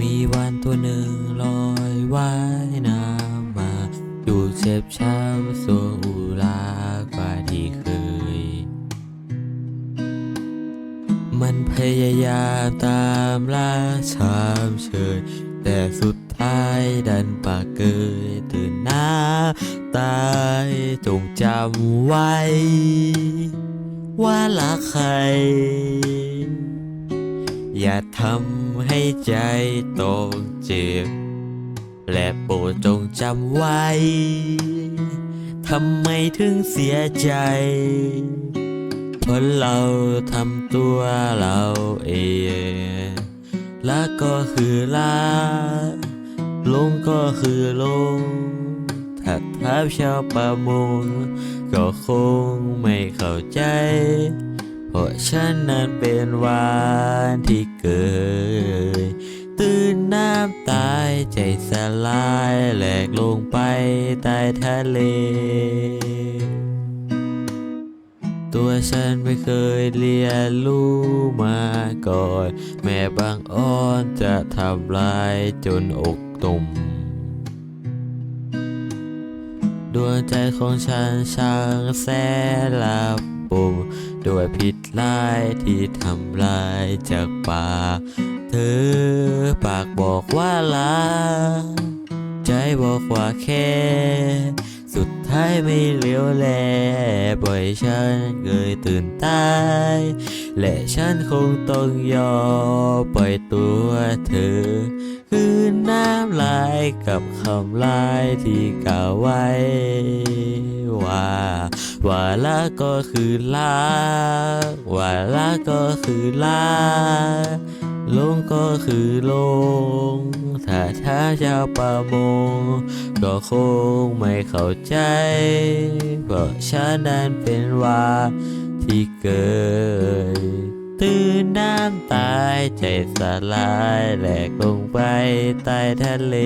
มีวันตัวหนึ่งลอยว่ายน้ำมาอยู่เจ็บช้ำสวงอุลากว่าที่เคย มันพยายามตามล่าชามเชยแต่สุดท้ายดันปากเกยตื่นหน้าตายจงจำไว้ ว่ารักใคร อย่าทำให้ใจต้องเจ็บ และโปรดจงจำไว้ ทำไมถึงเสียใจเพราะเราทำตัวเราเองและก็คือลาลงก็คือลง ถ้าถาชาวประมงก็คงไม่เข้าใจ ราะฉันนั้นเป็นวานที่เกิด ตื่นน้ำตายใจสลายแหลกลงไปใต้ทะเล ตัวฉันไม่เคยเรียนรู้มาก่อน แม่บางอ้อนจะทำลายจนอกตุ่มดวงใจของฉันช่างแสนลับ ปุ่มด้วยพิษร้ายที่ทำลายจากปากเธอปากบอกว่าลา ใจบอกว่าแค่สุดท้ายไม่เหลียวแลปล่อยฉันเกยตื่นตาย และฉันคงต้องยอมปล่อยตัวเธอ คือน้ำลายกับคำลายที่กล่าวไว้ ว่าละก็คือลาว่าละก็คือลาลงก็คือลง ถ้าถ้าชาวประมง ก็คงไม่เข้าใจ เพราะฉันนั้นเป็นว่าที่เกิดตื่นน้ำตายใจสลายแหลกลงไปใต้ทะเล